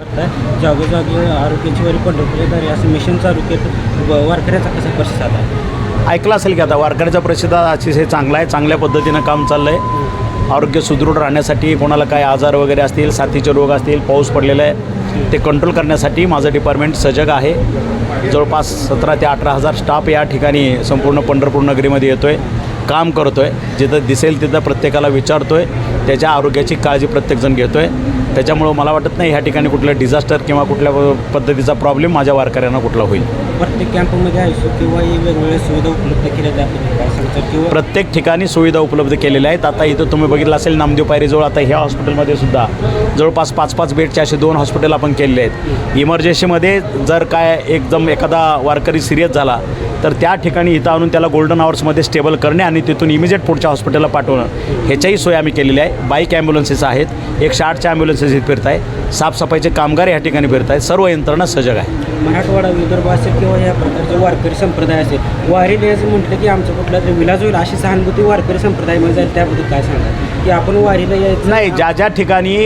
करताय. जागोजागी आरोग्याची वरी पंढरपूर दारी असं मिशन चालू केलं वारकऱ्याचा कसा प्रतिसाद आहे? ऐकलं असेल की आता वारकऱ्याचा प्रतिसाद अतिशय चांगला आहे. चांगल्या पद्धतीनं काम चाललं आहे आरोग्य सुदृढ राहण्यासाठी कोणाला काय आजार वगैरे असतील साथीचे रोग असतील पाऊस पडलेला आहे ते कंट्रोल करण्यासाठी माझं डिपार्टमेंट सजग आहे. जवळपास सतरा ते अठरा हजार स्टाफ या ठिकाणी संपूर्ण पंढरपूर नगरीमध्ये येतो आहे काम करतो आहे जिथं दिसेल तिथं प्रत्येकाला विचारतो आहे त्याच्या आरोग्याची काळजी प्रत्येकजण घेतो आहे त्याच्यामुळं मला वाटत नाही ह्या ठिकाणी कुठलं डिझास्टर किंवा कुठल्या पद्धतीचा प्रॉब्लेम माझ्या वारकऱ्यांना कुठला होईल. प्रत्येक कॅम्पमध्ये आयसो किंवा हे वेगवेगळ्या सुविधा उपलब्ध केल्या जातात प्रत्येक ठिकाणी सुविधा उपलब्ध केलेल्या आहेत. आता इथं तुम्ही बघितलं असेल नामदेव पायरीजवळ आता ह्या हॉस्पिटलमध्ये सुद्धा जवळपास पाच पाच बेडचे असे दोन हॉस्पिटल आपण केलेले आहेत. इमर्जन्सीमध्ये जर काय एकदम एखादा वारकरी सिरियस झाला तर त्या ठिकाणी इथं आणून त्याला गोल्डन आवर्समध्ये स्टेबल करणे आणि तिथून इमिजिएट पुढच्या हॉस्पिटलला पाठवणं. ह्याच्याही सोय आम्ही केलेली आहे. बाईक ॲम्ब्युलन्सेस आहेत. एकशे आठच्या ॲम्ब्युलन्सेस इथे फिरत आहे साफसफाईचे कामगार या ठिकाणी फिरत आहेत सर्व यंत्रणा सजग आहे. मराठवाडा विदर्भ असेल किंवा या प्रकारचे वारकरी संप्रदाय असेल वारी द्यायचं म्हटलं की आमचं कुठला तरी विलाज होईल अशी सहानुभूती वारकरी संप्रदायामध्ये जाईल त्याबद्दल काय सांगा की आपण वारीला यायचं नाही ज्या ज्या ठिकाणी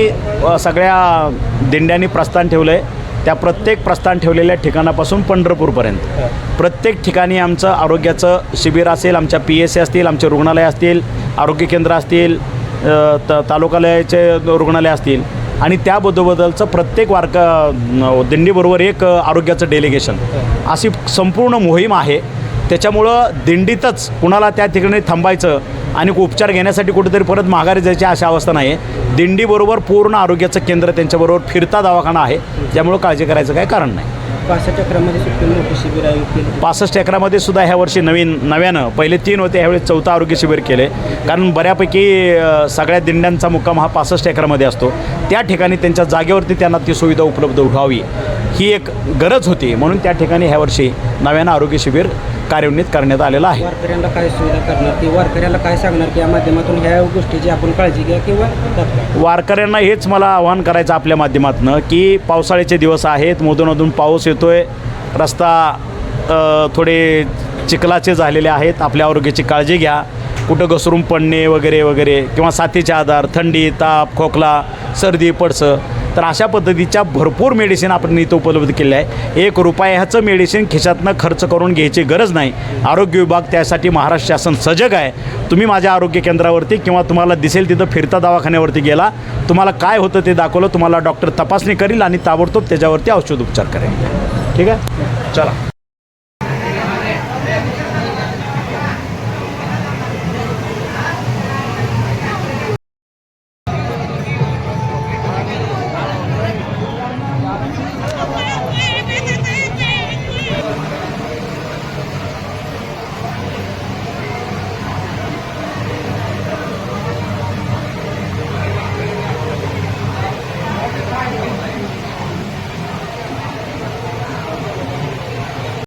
सगळ्या दिंड्यांनी प्रस्थान ठेवलं आहे त्या प्रत्येक प्रस्थान ठेवलेल्या ठिकाणापासून पंढरपूरपर्यंत. प्रत्येक ठिकाणी आमचं आरोग्याचं शिबिर असेल आमच्या पी एस सी असतील आमचे रुग्णालय असतील आरोग्य केंद्र असतील त तालुकालयाचे रुग्णालय असतील. आणि त्याबद्दलचं प्रत्येक वारक दिंडीबरोबर एक आरोग्याचं डेलिगेशन अशी संपूर्ण मोहीम आहे. त्याच्यामुळं दिंडीतच कुणाला त्या ठिकाणी थांबायचं आणि उपचार घेण्यासाठी कुठेतरी परत माघारी जायची अशा अवस्था नाही आहे दिंडीबरोबर पूर्ण आरोग्याचं केंद्र त्यांच्याबरोबर फिरता दवाखाना आहे. त्यामुळं काळजी करायचं काही कारण नाही. आयोजित केली. पासष्ट एकरामध्ये सुद्धा ह्या वर्षी नवीन नव्यानं पहिले तीन होते ह्यावेळी चौथा आरोग्य शिबिर केले. कारण बऱ्यापैकी सगळ्या दिंड्यांचा मुक्काम हा पासष्ट एकरामध्ये असतो. त्या ठिकाणी त्यांच्या जागेवरती त्यांना ती सुविधा उपलब्ध व्हावी. ही एक गरज होती म्हणून त्या ठिकाणी ह्या वर्षी नव्यानं आरोग्य शिबिर कार्यान्वित करण्यात आलेलं आहे. वारकऱ्यांना काय सुविधा करणार? की वारकऱ्याला काय सांगणार की या माध्यमातून ह्या गोष्टीची आपण काळजी घ्या किंवा वारकऱ्यांना हेच मला आवाहन करायचं आपल्या माध्यमातून की पावसाळ्याचे दिवस आहेत मधूनमधून पाऊस येतो आहे रस्ता थोडे चिखलाचे झालेले आहेत आपल्या आरोग्याची काळजी घ्या. कुठं घसरून पडणे वगैरे वगैरे किंवा साथीचे आजार थंडी ताप खोकला सर्दी पडसं तर अशा पद्धतीच्या भरपूर मेडिसिन आपण इथं उपलब्ध केले आहे. एक रुपयाचं मेडिसिन खिशातनं खर्च करून घ्यायची गरज नाही. आरोग्य विभाग त्यासाठी महाराष्ट्र शासन सजग आहे. तुम्ही माझ्या आरोग्य केंद्रावरती किंवा तुम्हाला दिसेल तिथं फिरता दवाखान्यावरती गेला तुम्हाला काय होतं ते दाखवलं तुम्हाला डॉक्टर तपासणी करील आणि ताबडतोब त्याच्यावरती औषध उपचार करेल. ठीक आहे? चला.